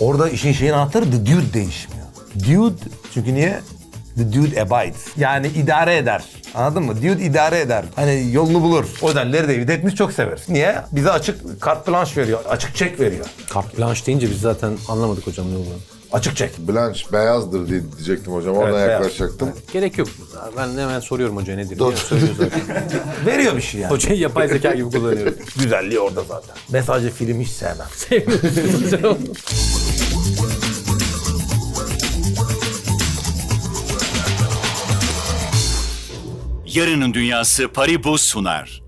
Orada işin şeyin anahtarı the dude değişmiyor. Dude çünkü niye? The dude abides. Yani idare eder. Anladın mı? Dude idare eder. Hani yolunu bulur. O yüzden Larry David hepimiz çok severiz. Niye? Bize açık kart blanche veriyor. Açık çek veriyor. Carte blanche deyince biz zaten anlamadık hocam ne olduğunu. Açık çek. Blanche beyazdır diye diyecektim hocam. Oradan Evet, beyaz. yaklaşacaktım. Gerek yok. Ben hemen soruyorum hocaya nedir. Söylüyor zaten. Veriyor bir şey yani. Hocayı yapay zeka gibi kullanıyorum. Güzelliği orada zaten. Mesajı film hiç sevmem. Sevmiyorsunuz hocam. Yarının Dünyası Paribu sunar.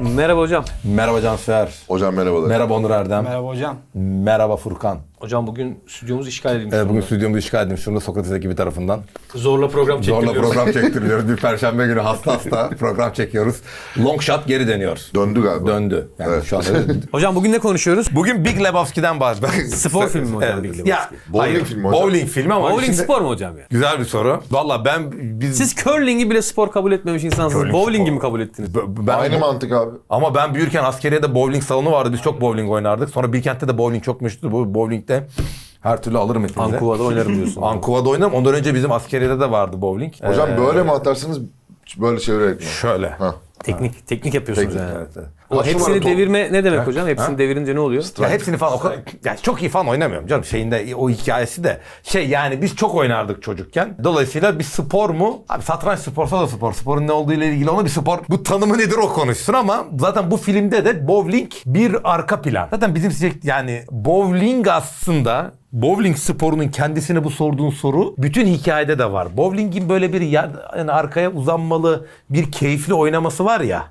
Merhaba hocam. Merhaba Cansever. Hocam merhabalar. Merhaba Onur Erdem. Merhaba hocam. Merhaba Furkan. Hocam bugün stüdyomuz işgal edilmiş. Evet, bugün stüdyomuzu işgal edilmiş durumda Sokrates ekibi tarafından. Zorla program Zorla çektiriyoruz. program çektiriyoruz. Bir perşembe günü hasta hasta program çekiyoruz. Long shot geri dönüyor. Döndü galiba. Döndü. Yani Evet. şu anda Hocam bugün ne konuşuyoruz? Bugün Big Lebowski'den bahsediyoruz. Spor filmi mi hocam Evet. Big Lebowski? Ya, Bowling hayır, filmi hocam. Bowling filmi ama Bowling şimdi- spor mu hocam ya? Güzel bir soru. Valla ben biz Siz curling'i bile spor kabul etmemiş insansınız. Curling Bowling'i spor. mi kabul ettiniz? B- ben Aynı mantık abi. ama ben büyürken askeriyede bowling salonu vardı. Biz çok bowling oynardık. Sonra Bilkent'te de bowling çok meşhurdu. Bu bowling'de her türlü alırım hepinize. Ankuva'da oynarım diyorsun. Ankuva'da oynarım. Ondan önce bizim askeriyede de vardı bowling. Hocam Ee, böyle mi atarsınız? Böyle çevirerek mi? Şöyle. Ha. Teknik teknik yapıyorsunuz Teknik, yani. Evet, evet. O hepsini devirme ne demek hocam? Hepsini devirince ne oluyor? Ya hepsini falan o kadar ya çok iyi falan oynamıyorum canım şeyinde o hikayesi de şey yani biz çok oynardık çocukken. Dolayısıyla bir spor mu? Abi satranç sporsa da spor. Sporun ne olduğu ile ilgili ona bir spor. Bu tanımı nedir o konuşsun ama zaten bu filmde de bowling bir arka plan. Zaten bizim yani bowling aslında Bowling sporunun kendisine bu sorduğun soru bütün hikayede de var. Bowling'in böyle bir yer, yani arkaya uzanmalı bir keyifli oynaması var ya.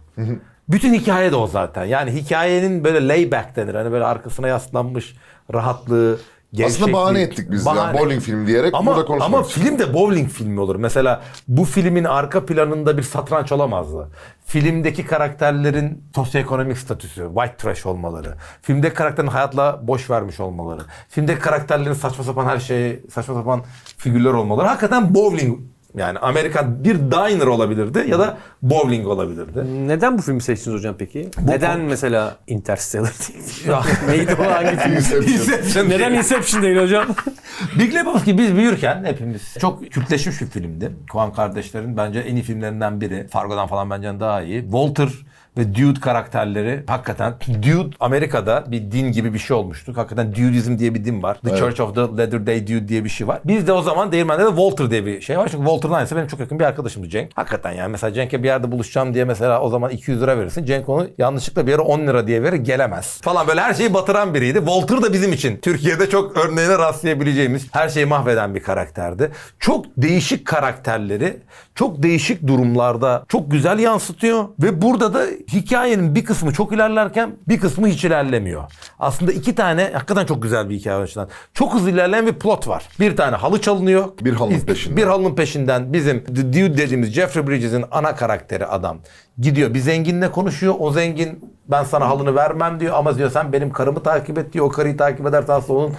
Bütün hikaye de o zaten. Yani hikayenin böyle layback denir. Hani böyle arkasına yaslanmış rahatlığı, Aslında bahane ettik biz ya. Bahane. Bowling filmi diyerek Ama, burada konuşmak ama istedik. film de bowling filmi olur. Mesela bu filmin arka planında bir satranç olamazdı. Filmdeki karakterlerin sosyoekonomik statüsü, white trash olmaları, filmdeki karakterin hayatla boş vermiş olmaları, filmdeki karakterlerin saçma sapan her şeyi, saçma sapan figürler olmaları hakikaten bowling yani Amerikan bir diner olabilirdi ya da bowling olabilirdi. Neden bu filmi seçtiniz hocam peki? Neden mesela Interstellar değil? Neydi o hangi film? Inception Neden Inception değil hocam? Big Lebowski biz büyürken hepimiz çok kültleşmiş bir filmdi. Coen kardeşlerin bence en iyi filmlerinden biri. Fargo'dan falan bence daha iyi. Walter ve Dude karakterleri hakikaten Dude Amerika'da bir din gibi bir şey olmuştu. Hakikaten Dudeism diye bir din var. The Church of the Latter Day Dude diye bir şey var. Bizde o zaman Değirmen'de de Walter diye bir şey var. Çünkü Walter'ın aynısı benim çok yakın bir arkadaşımdı Cenk. Hakikaten yani mesela Cenk'e bir yerde buluşacağım diye mesela o zaman 200 lira verirsin. Cenk onu yanlışlıkla bir yere 10 lira diye verir gelemez. Falan böyle her şeyi batıran biriydi. Walter da bizim için Türkiye'de çok örneğine rastlayabileceğimiz her şeyi mahveden bir karakterdi. Çok değişik karakterleri çok değişik durumlarda çok güzel yansıtıyor ve burada da hikayenin bir kısmı çok ilerlerken bir kısmı hiç ilerlemiyor. Aslında iki tane hakikaten çok güzel bir hikaye açıdan. Çok hızlı ilerleyen bir plot var. Bir tane halı çalınıyor. Bir halının peşinden. Bir halının peşinden bizim The Dude dediğimiz Jeffrey Bridges'in ana karakteri adam gidiyor. Bir zenginle konuşuyor. O zengin ben sana halını vermem diyor ama diyor sen benim karımı takip et diyor. O karıyı takip edersen sonra onun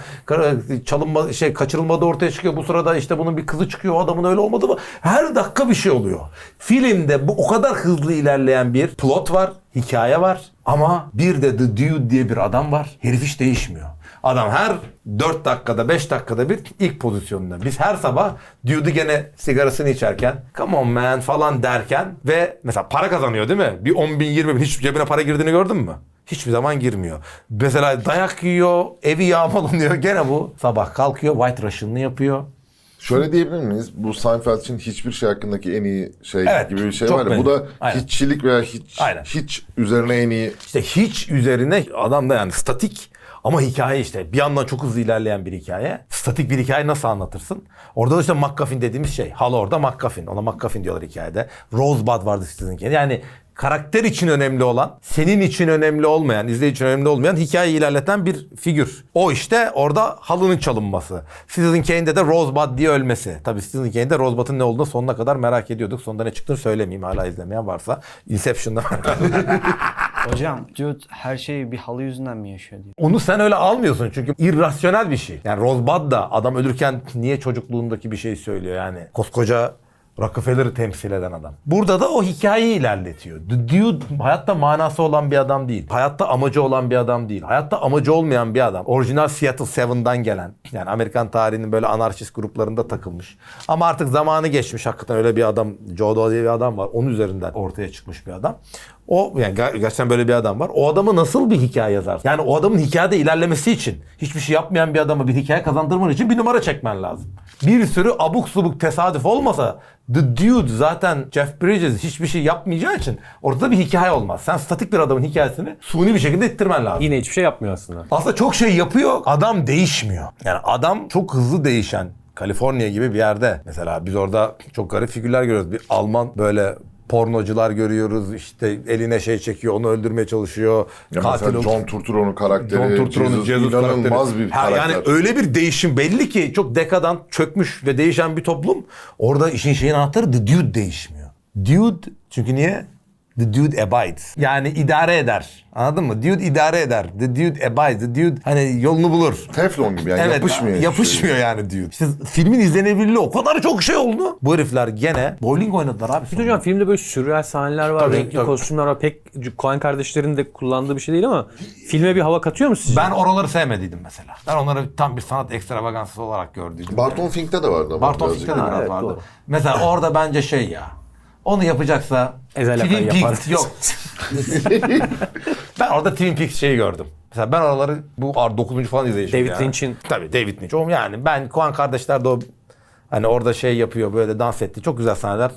çalınma şey kaçırılmadığı ortaya çıkıyor. Bu sırada işte bunun bir kızı çıkıyor. O adamın öyle olmadı mı? Her dakika bir şey oluyor. Filmde bu o kadar hızlı ilerleyen bir plot var, hikaye var ama bir de The Dude diye bir adam var. Herif hiç değişmiyor. Adam her 4 dakikada 5 dakikada bir ilk pozisyonunda. Biz her sabah Dude'u gene sigarasını içerken come on man falan derken ve mesela para kazanıyor değil mi? Bir 10 bin 20 bin hiç cebine para girdiğini gördün mü? Hiçbir zaman girmiyor. Mesela dayak yiyor, evi yağmalanıyor. Gene bu sabah kalkıyor, white Russian'ını yapıyor. Şöyle diyebilir miyiz? Bu Seinfeld için hiçbir şey hakkındaki en iyi şey Evet, gibi bir şey çok var ya. Bu da Aynen. hiççilik veya hiç Aynen. hiç üzerine en iyi İşte hiç üzerine adam da yani statik ama hikaye işte bir yandan çok hızlı ilerleyen bir hikaye. Statik bir hikaye nasıl anlatırsın? Orada da işte McGuffin dediğimiz şey. Hal orada McGuffin. Ona McGuffin diyorlar hikayede. Rosebud vardı sizin Yani karakter için önemli olan, senin için önemli olmayan, izleyici için önemli olmayan hikayeyi ilerleten bir figür. O işte orada halının çalınması. Citizen Kane'de de Rosebud diye ölmesi. Tabii Citizen Kane'de Rosebud'un ne olduğunu sonuna kadar merak ediyorduk. Sonunda ne çıktığını söylemeyeyim hala izlemeyen varsa. Inception'da Hocam Dude her şey bir halı yüzünden mi yaşıyor diyor. Onu sen öyle almıyorsun çünkü irrasyonel bir şey. Yani Rosebud da adam ölürken niye çocukluğundaki bir şey söylüyor yani. Koskoca Rockefeller'ı temsil eden adam. Burada da o hikayeyi ilerletiyor. Dude hayatta manası olan bir adam değil. Hayatta amacı olan bir adam değil. Hayatta amacı olmayan bir adam. Orijinal Seattle Seven'dan gelen. Yani Amerikan tarihinin böyle anarşist gruplarında takılmış. Ama artık zamanı geçmiş. Hakikaten öyle bir adam. Joe Doe diye bir adam var. Onun üzerinden ortaya çıkmış bir adam. O yani ger- gerçekten böyle bir adam var. O adamı nasıl bir hikaye yazar? Yani o adamın hikayede ilerlemesi için hiçbir şey yapmayan bir adama bir hikaye kazandırman için bir numara çekmen lazım. Bir sürü abuk subuk tesadüf olmasa The Dude zaten Jeff Bridges hiçbir şey yapmayacağı için ortada bir hikaye olmaz. Sen statik bir adamın hikayesini suni bir şekilde ettirmen lazım. Yine hiçbir şey yapmıyor aslında. Aslında çok şey yapıyor. Adam değişmiyor. Yani adam çok hızlı değişen. Kaliforniya gibi bir yerde. Mesela biz orada çok garip figürler görüyoruz. Bir Alman böyle pornocular görüyoruz. İşte eline şey çekiyor, onu öldürmeye çalışıyor. Ya Katil mesela John Turturro'nun karakteri, John Turturro'nun Jesus, inanılmaz karakteri. bir Ha, karakter. Yani öyle bir değişim belli ki çok dekadant, çökmüş ve değişen bir toplum. Orada işin şeyin anahtarı The Dude değişmiyor. Dude çünkü niye? The Dude abides. Yani idare eder. Anladın mı? Dude idare eder. The Dude abides. The Dude hani yolunu bulur. Teflon gibi yani yapışmıyor. hiçbir Yapışmıyor şey. yani Dude. İşte filmin izlenebilirliği o kadar çok şey oldu. Bu herifler gene bowling oynadılar abi. Bir hocam filmde böyle sürreal sahneler var, Tabii, renkli tabii. kostümler var. Pek Coen kardeşlerin de kullandığı bir şey değil ama filme bir hava katıyor mu sizce? Ben oraları sevmediydim mesela. Ben onları tam bir sanat ekstravagansı olarak gördüydüm. Barton Fink'te de vardı ama Barton. Fink'te de Ha, biraz evet, vardı. doğru. Mesela orada bence şey ya. Onu yapacaksa Ezel Akay Twin yapar. Peaks yok. ben orada Twin Peaks şeyi gördüm. Mesela ben oraları bu 9. falan izleyişim David ya. Lynch'in- Tabii David Lynch. O yani ben Kohan kardeşler de o hani orada şey yapıyor böyle dans etti. Çok güzel sahneler.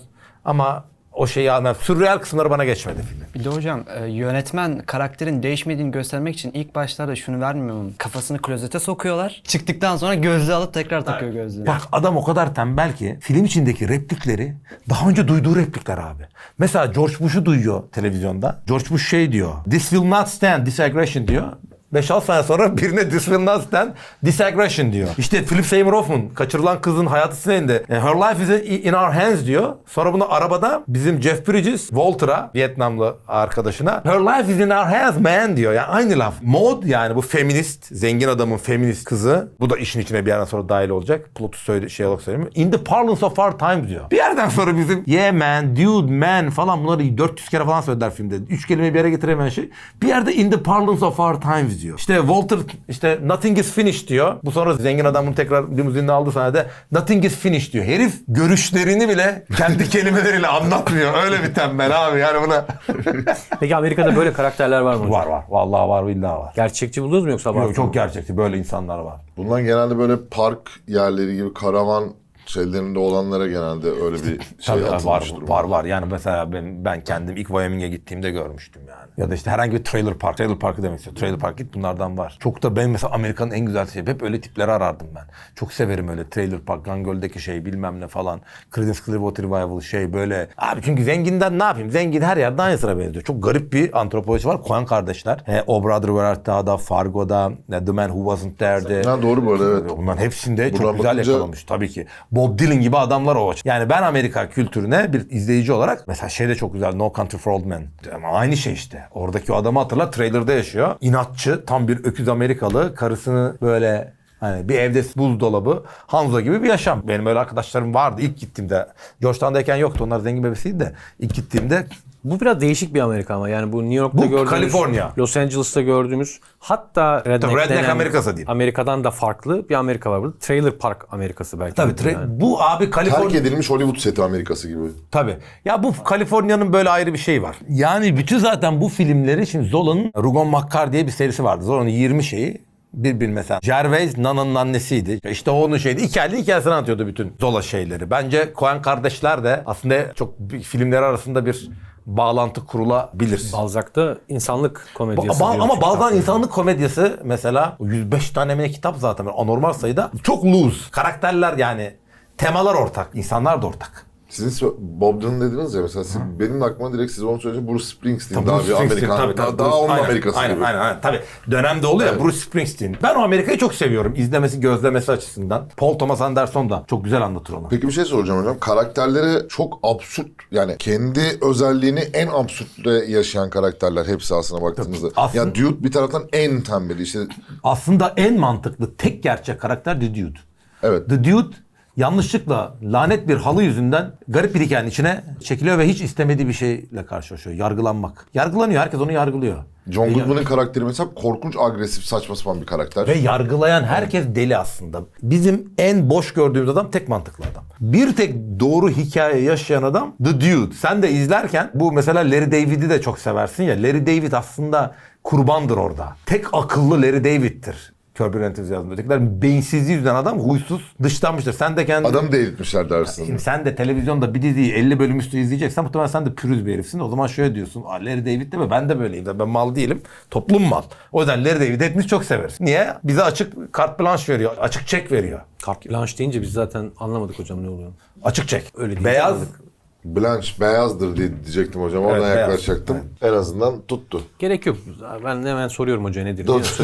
Ama o şeyi yani sürreal kısımları bana geçmedi filmin. Bir de hocam e, yönetmen karakterin değişmediğini göstermek için ilk başlarda şunu vermiyor mu? Kafasını klozete sokuyorlar. Çıktıktan sonra gözlüğü alıp tekrar takıyor gözlüğünü. Bak adam o kadar tembel ki film içindeki replikleri daha önce duyduğu replikler abi. Mesela George Bush'u duyuyor televizyonda. George Bush şey diyor. This will not stand this aggression diyor. 5-6 sene sonra birine this will not stand this aggression diyor. İşte Philip Seymour Hoffman kaçırılan kızın hayatı sinirinde e, her life is in our hands diyor. Sonra bunu arabada bizim Jeff Bridges Walter'a Vietnamlı arkadaşına her life is in our hands man diyor. Yani aynı laf. Maud yani bu feminist, zengin adamın feminist kızı. Bu da işin içine bir yerden sonra dahil olacak. Plotu söyle, şey olarak söyleyeyim. In the parlance of our times diyor. Bir yerden sonra bizim yeah man, dude, man falan bunları 400 kere falan söylediler filmde. Üç kelimeyi bir yere getiremeyen şey. Bir yerde in the parlance of our times diyor. İşte Walter işte nothing is finished diyor. Bu sonra zengin adamın tekrar limuzinini aldığı sahnede nothing is finished diyor. Herif görüşlerini bile kendi kelimeleriyle anlatmıyor. Öyle bir tembel abi yani buna. Peki Amerika'da böyle karakterler var mı hocam? var var. Vallahi var billahi var. Gerçekçi buldunuz mu yoksa Yok, çok gerçekçi böyle insanlar var. Bunlar genelde böyle park yerleri gibi karavan şeylerinde olanlara genelde öyle bir şey Tabii var, var var yani mesela ben, ben kendim ilk Wyoming'e gittiğimde görmüştüm yani. Ya da işte herhangi bir trailer park, trailer parkı demek istiyor. Trailer park git bunlardan var. Çok da ben mesela Amerika'nın en güzel şeyi hep öyle tipleri arardım ben. Çok severim öyle trailer park, Gangöl'deki şey bilmem ne falan. Creedence Clearwater Revival şey böyle. Abi çünkü zenginden ne yapayım? Zengin her yerde aynı sıra benziyor. Çok garip bir antropoloji var. Coen kardeşler. E, o Brother Where Art Thou'da, Fargo'da, The Man Who Wasn't There'de. Ha, doğru böyle evet. Onların hepsinde çok Buradan güzel bakınca- yakalamış tabii ki. Bob Dylan gibi adamlar o. Yani ben Amerika kültürüne bir izleyici olarak mesela şey de çok güzel No Country for Old Men. Ama aynı şey işte. Oradaki adamı hatırla trailer'da yaşıyor. İnatçı, tam bir öküz Amerikalı. Karısını böyle Hani bir evde buzdolabı, Hanzo gibi bir yaşam. Benim öyle arkadaşlarım vardı ilk gittiğimde. Georgetown'dayken yoktu. Onlar zengin bebesiydi de. ilk gittiğimde Bu biraz değişik bir Amerika ama yani bu New York'ta Bu gördüğümüz, Kaliforniya. Los Angeles'ta gördüğümüz hatta Redneck, Tabii Redneck Amerikası diyeyim. Amerika'dan da farklı bir Amerika var burada. Trailer Park Amerikası belki. tabii tra- yani. bu abi Kaliforniya... Terk edilmiş Hollywood seti Amerikası gibi. Tabii. Ya bu Kaliforniya'nın böyle ayrı bir şey var. Yani bütün zaten bu filmleri şimdi Zola'nın Rugon Makkar diye bir serisi vardı. Zola'nın 20 şeyi bir bir mesela. Gervais Nana'nın annesiydi. İşte o onun şeydi. Hikayeli hikayesini anlatıyordu bütün Zola şeyleri. Bence Coen kardeşler de aslında çok filmleri arasında bir bağlantı kurulabilir. Balzac'ta insanlık Ba- komedyası. ba- diyor ama bazen insanlık komedyası mesela o 105 tane mi kitap zaten anormal sayıda çok loose. Karakterler yani temalar ortak, insanlar da ortak. Sizin Bob Dylan dediniz ya mesela siz, benim aklıma direkt siz onu söyleyince Bruce Springsteen Tabii daha Bruce bir Springsteen, Amerikan. tabii, daha, tabii. daha Bruce- onun aynen, Amerikası aynen, gibi. Aynen aynen tabii. Dönemde oluyor ya Bruce Springsteen. Ben o Amerika'yı çok seviyorum. İzlemesi, gözlemesi açısından. Paul Thomas Anderson da çok güzel anlatır onu. Peki bir şey soracağım hocam. Karakterleri çok absürt yani kendi özelliğini en absürtle yaşayan karakterler hepsi aslına baktığınızda. Aslında- Ya Dude bir taraftan en tembeli işte Aslında en mantıklı tek gerçek karakter The Dude. evet. The Dude yanlışlıkla lanet bir halı yüzünden garip bir hikayenin içine çekiliyor ve hiç istemediği bir şeyle karşılaşıyor. Yargılanmak. Yargılanıyor. Herkes onu yargılıyor. John Goodman'ın karakteri mesela korkunç, agresif, saçma sapan bir karakter. Ve yargılayan herkes deli aslında. Bizim en boş gördüğümüz adam tek mantıklı adam. Bir tek doğru hikaye yaşayan adam The Dude. Sen de izlerken bu mesela Larry David'i de çok seversin ya. Larry David aslında kurbandır orada. Tek akıllı Larry David'tir. Your Enthusiasm. Ötekiler beyinsizliği yüzünden adam huysuz, dışlanmıştır. Sen de kendi... Adamı delirtmişler dersin. Şimdi sen de televizyonda bir diziyi 50 bölüm üstü izleyeceksen muhtemelen sen de pürüz bir herifsin. O zaman şöyle diyorsun. Larry David mi? Ben de böyleyim. Ben mal değilim. Toplum mal. O yüzden Larry David'i hepimiz çok severiz. Niye? Bize açık kart blanche veriyor. Açık çek veriyor. Kart blanche deyince biz zaten anlamadık hocam ne oluyor. Açık çek. Öyle Beyaz. anladık. Blanche beyazdır diye diyecektim hocam. Oradan Evet, beyaz. yaklaşacaktım. En azından tuttu. Gerek yok. Ben hemen soruyorum hocaya nedir Dur.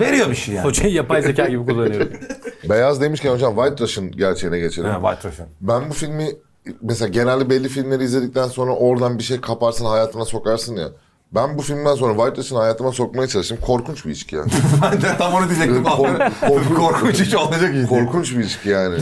Veriyor bir şey yani. Hocayı yapay zeka gibi kullanıyorum. Beyaz demişken hocam White Russian gerçeğine geçelim. Ha, White Russian. Ben bu filmi mesela genelde belli filmleri izledikten sonra oradan bir şey kaparsın hayatına sokarsın ya. Ben bu filmden sonra White Russian'ı hayatıma sokmaya çalıştım. Korkunç bir ilişki yani. ben de tam onu diyecektim. Kork- korkunç- Korkunç hiç olmayacak iyi. Korkunç bir ilişki yani.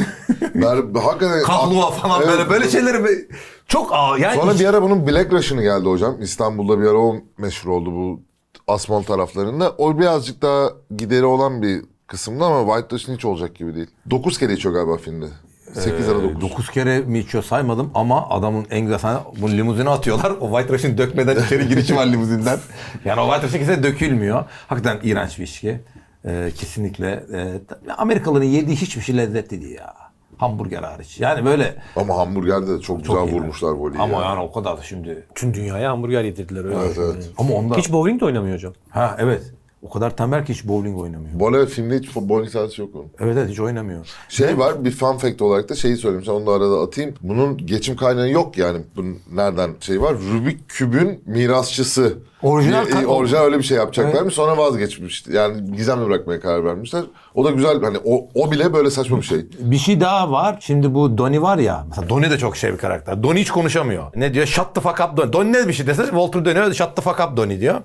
Ben hakikaten... Kahlua falan Evet. böyle böyle şeyleri be- çok ağır. Yani Sonra hiç- bir ara bunun Black Russian'ı geldi hocam. İstanbul'da bir ara o meşhur oldu bu Asmalı taraflarında. O birazcık daha gideri olan bir kısımda ama White Russian hiç olacak gibi değil. 9 kere içiyor galiba filmde. 8 ya da 9. 9 kere mi içiyor saymadım ama adamın en güzel sahne bunu limuzine atıyorlar. O White Russian dökmeden içeri girişi var limuzinden. Yani o White Russian kesinlikle dökülmüyor. Hakikaten iğrenç bir içki. Ee, kesinlikle. Ee, Amerikalıların yediği hiçbir şey lezzetli değil ya. Hamburger hariç. Yani böyle Ama hamburgerde de çok, güzel iyi. vurmuşlar voleyi. ama ya. yani o kadar da şimdi. Tüm dünyaya hamburger yedirdiler öyle. Evet, evet. Ama onda Hiç bowling de oynamıyor hocam. ha evet. O kadar tembel ki hiç bowling oynamıyor. Arada filmde hiç bowling sahası yok onun. Evet evet hiç oynamıyor. Şey var bir fun fact olarak da şeyi söyleyeyim. Onu da arada atayım. Bunun geçim kaynağı yok yani. Bunun nereden şey var? Rubik kübün mirasçısı. Orijinal ka- orijinal öyle bir şey yapacaklarmış. Sonra vazgeçmiş. Yani gizemli bırakmaya karar vermişler. O da güzel. Hani o, o bile böyle saçma bir şey. Bir şey daha var. Şimdi bu Donnie var ya. Mesela Donnie de çok şey bir karakter. Donnie hiç konuşamıyor. Ne diyor? Shut the fuck up Donnie. Donnie ne bir şey dese Walter dönüyor. Shut the fuck up Donnie diyor.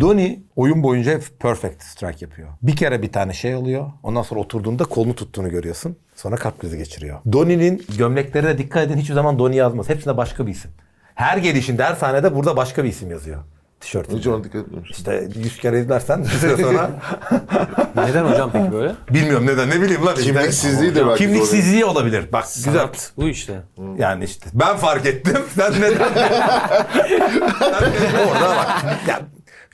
Donnie oyun boyunca hep perfect strike yapıyor. Bir kere bir tane şey oluyor. Ondan sonra oturduğunda kolunu tuttuğunu görüyorsun. Sonra kalp krizi geçiriyor. Donnie'nin gömleklerine dikkat edin. Hiçbir zaman Donnie yazmaz. Hepsinde başka bir isim. Her gelişinde her sahnede burada başka bir isim yazıyor. Tişörtünde. Hiç ona dikkat etmemiş. İşte 100 kere izlersen bir süre sonra Neden hocam peki böyle? bilmiyorum neden ne bileyim lan. Kimliksizliği de belki Kimliksizliği olabilir. Bak güzel. Sanat bu işte. Yani işte ben fark ettim. Sen neden? Sen orada bak. Ya,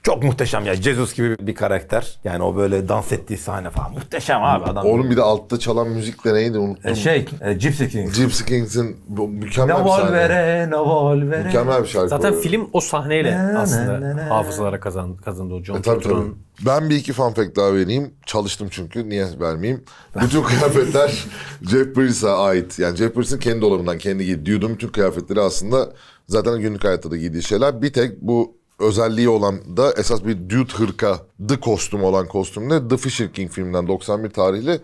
çok muhteşem ya. Jesus gibi bir karakter. Yani o böyle dans ettiği sahne falan. Muhteşem abi adam. Onun bir de altta çalan müzik de neydi unuttum. E, şey, e, Gypsy King. Gypsy Kings'in bu mükemmel bir sahne. vere, naval vere. Mükemmel bir şarkı. Zaten o. film o sahneyle na, aslında na. hafızalara kazan, kazandı o John E, tabii tabii. Turturro'nun. Ben bir iki fun fact daha vereyim. Çalıştım çünkü. Niye vermeyeyim? Bütün kıyafetler Jeff Bridges'a ait. Yani Jeff Bridges'in kendi dolabından kendi giydiği. Dude'un bütün kıyafetleri aslında zaten günlük hayatta da giydiği şeyler. Bir tek bu özelliği olan da esas bir dude hırka, the kostüm olan kostümle The Fisher King filminden 91 tarihli.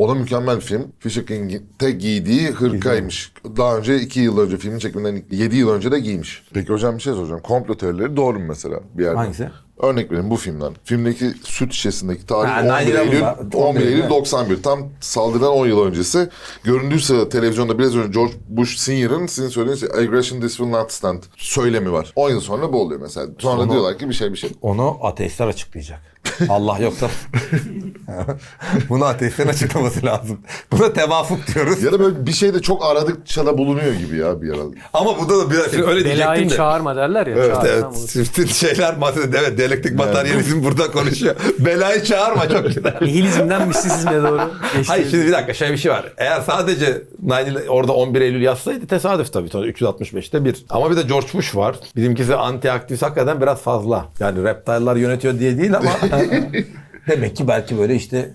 O da mükemmel bir film. Fisher King'in tek giydiği hırkaymış. Daha önce 2 yıl önce filmin çekiminden 7 yıl önce de giymiş. Peki hocam bir şey soracağım. Komplo teorileri doğru mu mesela bir yerde? Hangisi? Örnek vereyim bu filmden. Filmdeki süt şişesindeki tarih Ha, 11 9/11 Eylül, var. 11 Eylül evet. 91. Tam saldırıdan 10 yıl öncesi. Göründüyse televizyonda biraz önce George Bush Senior'ın sizin söylediğiniz şey, aggression this will not stand söylemi var. 10 yıl sonra bu oluyor mesela. Sonra Sonra- diyorlar ki bir şey bir şey. Onu ateistler açıklayacak. Allah yoksa. Bunu ateistlerin açıklaması lazım. Buna tevafuk diyoruz. Ya da böyle bir şey de çok aradıkça da bulunuyor gibi ya bir ara. Ama burada da biraz öyle Belayı diyecektim de. çağırma derler ya. Evet, çağırsan Evet, bütün şeyler madde, evet, diyalektik materyalizm burada konuşuyor. Belayı çağırma çok güzel. Nihilizmden mistisizme doğru geçti. Hayır şimdi bir dakika şey bir şey var. Eğer sadece 9 orada 11 Eylül yazsaydı tesadüf tabii. Sonra 365'te bir. Ama bir de George Bush var. Bizimkisi anti aktivist hakikaten biraz fazla. Yani reptile'lar yönetiyor diye değil ama demek ki belki böyle işte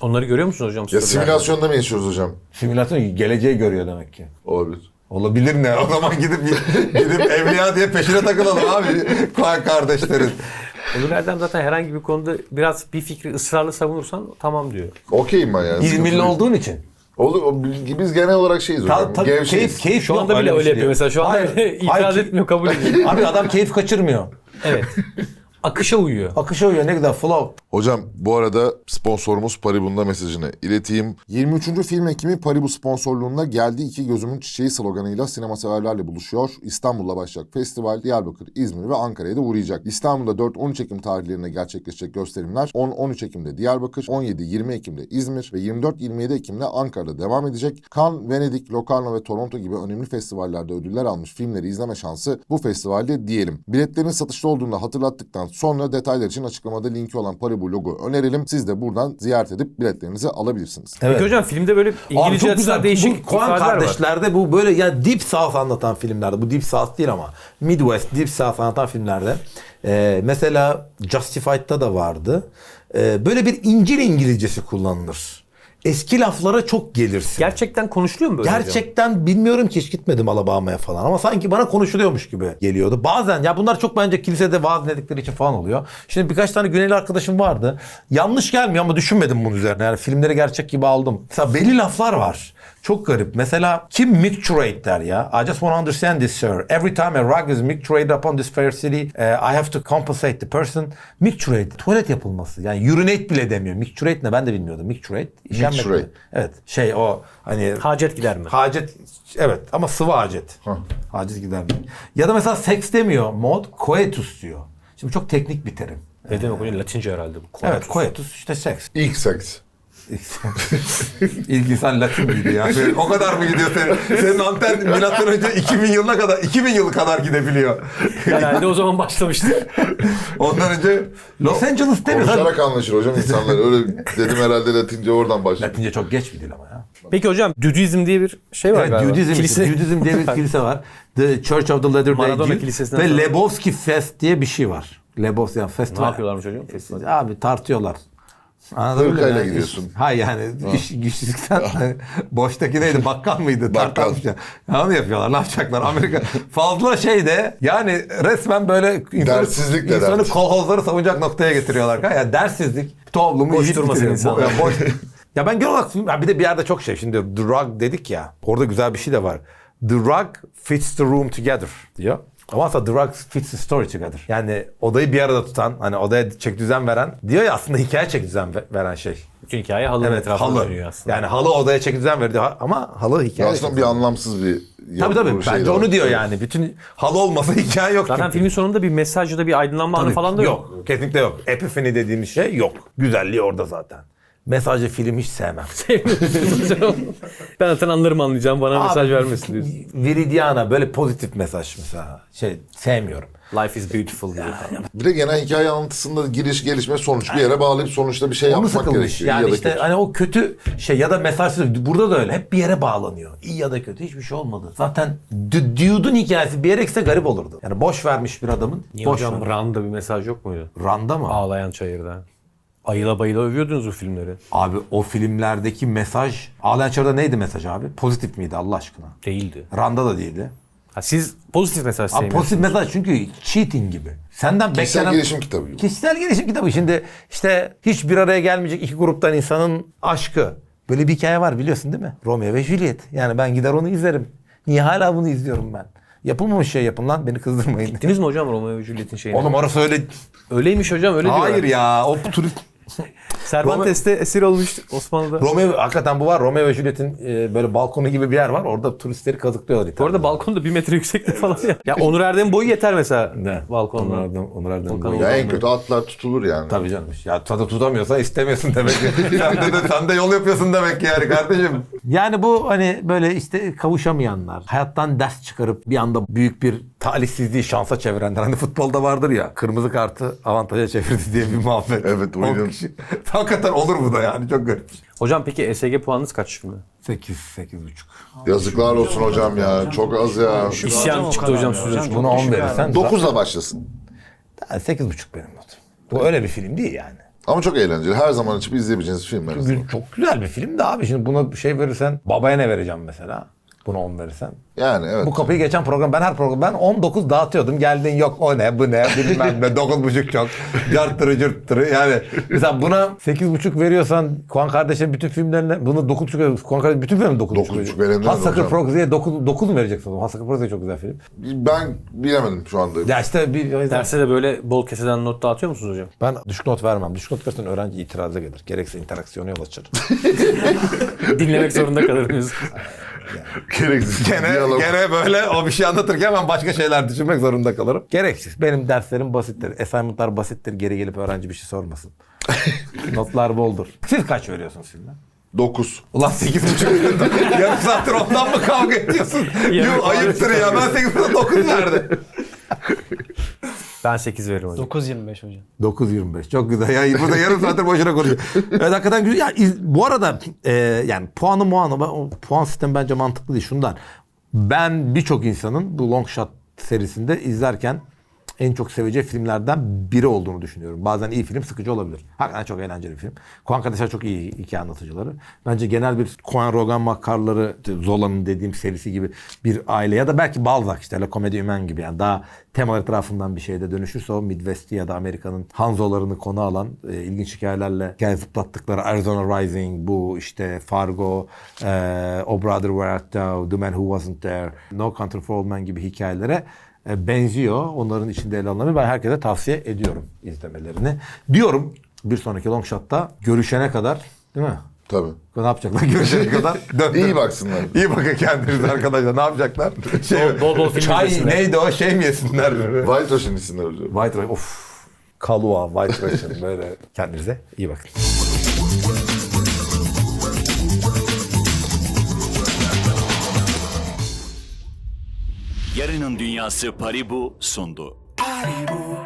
Onları görüyor musunuz hocam? Ya simülasyonda mı yaşıyoruz hocam? simülasyon geleceği görüyor demek ki. Olabilir. Olabilir ne? O zaman gidip gidip evliya diye peşine takılalım abi. Kuan kardeşlerin. Onur Erdem zaten herhangi bir konuda biraz bir fikri ısrarlı savunursan tamam diyor. Okeyim ben yani. İzmirli olduğun için. Olur, o- biz genel olarak şeyiz hocam. Ta, ta, Gevşeyiz. keyif, keyif Şu yok, anda bile bir öyle şey yapıyor mesela. Şu anda Hayır, itiraz etmiyor, kabul ediyor. Abi adam keyif kaçırmıyor. Evet. Akışa uyuyor. Akışa uyuyor ne güzel flow. Hocam bu arada sponsorumuz Paribun'da mesajını ileteyim. 23. Film Ekimi Paribu sponsorluğunda geldiği iki gözümün çiçeği sloganıyla sinema severlerle buluşuyor. İstanbul'da başlayacak festival Diyarbakır, İzmir ve Ankara'ya da uğrayacak. İstanbul'da 4-13 Ekim tarihlerinde gerçekleşecek gösterimler 10-13 Ekim'de Diyarbakır, 17-20 Ekim'de İzmir ve 24-27 Ekim'de Ankara'da devam edecek. Cannes, Venedik, Locarno ve Toronto gibi önemli festivallerde ödüller almış filmleri izleme şansı bu festivalde diyelim. Biletlerin satışta olduğunu hatırlattıktan sonra detaylar için açıklamada linki olan Paribu logo önerelim. Siz de buradan ziyaret edip biletlerinizi alabilirsiniz. Peki hocam filmde böyle Abi İngilizce çok güzel. değişik bu Koen ifadeler var. kardeşlerde bu böyle ya Deep South anlatan filmlerde. Bu Deep South değil ama Midwest, Deep South anlatan filmlerde. Ee, mesela Justified'da da vardı. Ee, böyle bir İncil İngilizcesi kullanılır. Eski laflara çok gelirsin. Gerçekten konuşuluyor mu böyle? Gerçekten bilmiyorum ki hiç gitmedim Alabama'ya falan ama sanki bana konuşuluyormuş gibi geliyordu. Bazen ya bunlar çok bence kilisede vaaz dinledikleri için falan oluyor. Şimdi birkaç tane Güneyli arkadaşım vardı. Yanlış gelmiyor ama düşünmedim bunun üzerine. Yani filmleri gerçek gibi aldım. Mesela belli laflar var. Çok garip. Mesela kim micturate der ya? I just want to understand this sir. Every time a rug is micturated upon this fair city, uh, I have to compensate the person. Micturate, tuvalet yapılması. Yani urinate bile demiyor. Micturate ne ben de bilmiyordum. Micturate. Micturate. mi? Evet. Şey o hani Hacet gider mi? Hacet evet ama sıvı hacet. Hacet gider mi? Ya da mesela seks demiyor mod coitus diyor. Şimdi çok teknik bir terim. Ne demek hocam? Latince herhalde bu. Evet coitus işte seks. İlk seks. İlk insan Latin miydi ya? Senin- o kadar mı gidiyor senin? Senin anten milattan önce 2000 yılına kadar 2000 yılı kadar gidebiliyor. Herhalde o zaman başlamıştı. Ondan önce Los Angeles demiyor. Konuşarak anlaşır hocam insanlar. Öyle dedim herhalde Latince oradan başladı. Latince çok geç bir dil ama ya. Peki hocam Düdüizm diye bir şey var Evet, galiba. Dudizm, Kilise. Dudizm diye bir kilise var. The Church of the Latter Day Kilisesi'nden ve sonra. Lebowski Fest diye bir şey var. Lebowski yani Ne festival. yapıyorlarmış hocam? Festival. Abi tartıyorlar. Hırkayla Yani gidiyorsun. iş- Hayır yani güç, güçlükten hani boştaki neydi bakkal mıydı? Bakkal. Ya onu yapıyorlar ne yapacaklar Amerika. Fazla şey de yani resmen böyle insanı, Dersizlik de insanı dert. kolhozları savunacak noktaya getiriyorlar. Yani dersizlik toplumu Boş durmasın insanlar. Ya boş- Ya ben genel olarak ya bir de bir yerde çok şey. Şimdi drug dedik ya. Orada güzel bir şey de var. The rug fits the room together diyor. Ama aslında the fits the story together. Yani odayı bir arada tutan, hani odaya çek düzen veren diyor ya aslında hikaye çek düzen ve- veren şey. Bütün hikaye halının Evet etrafında halı. dönüyor aslında. Yani halı odaya çek düzen veriyor ama halı hikaye. Aslında bir anlamsız bir Tabii tabii. şey Bence de var. onu diyor yani. Bütün halı olmasa hikaye yok. Zaten çünkü. filmin sonunda bir mesaj ya da bir aydınlanma anı Tabii, falan da yok. Kesinlikle yok. Epiphany dediğimiz şey yok. Güzelliği orada zaten. Mesajlı film hiç sevmem. ben zaten anlarım anlayacağım bana mesaj Abi, vermesin diyorsun. Viridiana böyle pozitif mesaj mesela. Şey sevmiyorum. Life is beautiful diyor. Bir de genel hikaye anlatısında giriş gelişme sonuç bir yere bağlayıp sonuçta bir şey Onu yapmak sıkılmış. gerekiyor. Yani ya da işte kötü. hani o kötü şey ya da mesajsız. Burada da öyle. Hep bir yere bağlanıyor. İyi ya da kötü. Hiçbir şey olmadı. Zaten Dude'un hikayesi bir yere gitse garip olurdu. Yani boş vermiş bir adamın. Niye boş hocam ver- Ran'da bir mesaj yok muydu? Randa mı? Ağlayan çayırda. Ayıla bayıla övüyordunuz bu filmleri. Abi o filmlerdeki mesaj Ağlayan Çar'da neydi mesaj abi? Pozitif miydi Allah aşkına? Değildi. Randa da değildi. Ha, siz pozitif mesaj Abi sevmiyorsunuz. pozitif mesaj çünkü cheating gibi. Senden Kişisel beklenen... gelişim kitabı gibi. Kişisel gelişim kitabı. Şimdi işte hiç bir araya gelmeyecek iki gruptan insanın aşkı. Böyle bir hikaye var biliyorsun değil mi? Romeo ve Juliet. Yani ben gider onu izlerim. Niye hala bunu izliyorum ben? Yapılmamış şey yapın lan beni kızdırmayın. Gittiniz mi hocam Romeo ve Juliet'in şeyine? Oğlum orası öyle... Öyleymiş hocam öyle diyorlar. Hayır ya o turist... Cervantes'te esir olmuş Osmanlı'da. Romeo hakikaten bu var. Romeo ve Juliet'in e, böyle balkonu gibi bir yer var. Orada turistleri kazıklıyorlar. Bu arada balkonda bir metre yüksekte falan ya. Ya Onur Erdem'in boyu yeter mesela Ne? balkonda. Onur Erdem, Onur Erdem boyu. Ya en kötü atlar tutulur yani. Tabii canım. Ya tadı tutamıyorsa istemiyorsun demek ki. sen, de, de- sen de yol yapıyorsun demek ki yani kardeşim. Yani bu hani böyle işte kavuşamayanlar, hayattan ders çıkarıp bir anda büyük bir talihsizliği şansa çevirenler. Hani futbolda vardır ya kırmızı kartı avantaja çevirdi diye bir muhabbet. Evet, kişi- Hakikaten olur bu da yani çok garip. Hocam peki ESG puanınız kaç şimdi? 8, 8 buçuk. Yazıklar olsun hocam ya. Çok az ya. İsyan çıktı hocam için. Buna 10 verirsen 9'la başlasın. 8 buçuk benim notum. Bu öyle bir film değil yani. Ama çok eğlenceli. Her zaman açıp izleyebileceğiniz filmler. Gü- Çok güzel bir film de abi. Şimdi buna şey verirsen babaya ne vereceğim mesela? Buna 10 verirsen. Yani evet. Bu kapıyı geçen program ben her program ben 19 dağıtıyordum. Geldin yok o ne bu ne bilmem ne 9.5 çok carttırı cırttırı yani mesela buna 8.5 veriyorsan Kuan kardeşin bütün filmlerine bunu 9.5 veriyorsun. Kuan kardeşin bütün filmlerine 9.5 9.5 verenler Hassakır. Proxy'ye 9, 9 mu vereceksin? Hassakır Proxy çok güzel film. Ben bilemedim şu anda. Ya işte bir o yüzden- Derse de böyle bol keseden not dağıtıyor musunuz hocam? ben düşük not vermem. Düşük not verirsen öğrenci itiraza gelir. Gerekse interaksiyona yol açar. Dinlemek zorunda kalırız. Gereksiz. gene, diyalog. gene böyle o bir şey anlatırken ben başka şeyler düşünmek zorunda kalırım. Gereksiz. Benim derslerim basittir. Assignment'lar basittir. Geri gelip öğrenci bir şey sormasın. Notlar boldur. Siz kaç veriyorsunuz filme? 9. Ulan 8.5 Yarım saattir ondan mı kavga ediyorsun? Yuh ayıptır ya. Ben 8.5 9 verdim. Ben 8 veririm hocam. 9.25 hocam. 9.25 çok güzel ya burada yarım saattir boşuna konuşuyor. Evet hakikaten güzel. Ya, iz- bu arada e, yani puanı muanı puan sistemi bence mantıklı değil şundan. Ben birçok insanın bu long shot serisinde izlerken en çok seveceği filmlerden biri olduğunu düşünüyorum. Bazen iyi film sıkıcı olabilir. Hakikaten çok eğlenceli bir film. Kuan kardeşler çok iyi hikaye anlatıcıları. Bence genel bir Kuan Rogan makarları Zola'nın dediğim serisi gibi bir aile ya da belki Balzac işte La Comedie Humaine gibi yani daha tema etrafından bir şeyde dönüşürse o Midwest'i ya da Amerika'nın Hanzolarını konu alan e, ilginç hikayelerle hikaye zıplattıkları Arizona Rising, bu işte Fargo, e, O Brother Where Art Thou, The Man Who Wasn't There, No Country for Old Men gibi hikayelere benziyor. Onların içinde ele alınanı ben herkese tavsiye ediyorum izlemelerini. Diyorum bir sonraki long shot'ta görüşene kadar değil mi? Tabii. Ne yapacaklar görüşene kadar? Dön- İyi baksınlar. İyi bakın kendinize arkadaşlar. Ne yapacaklar? Şey, Bol- bol film Çay izlesinler. neydi o? Şey mi yesinler? White Russian isimler hocam. White Russian. Of. Kalua, White Russian böyle. Kendinize iyi bakın. Yarının Dünyası Paribu sundu. Paribu,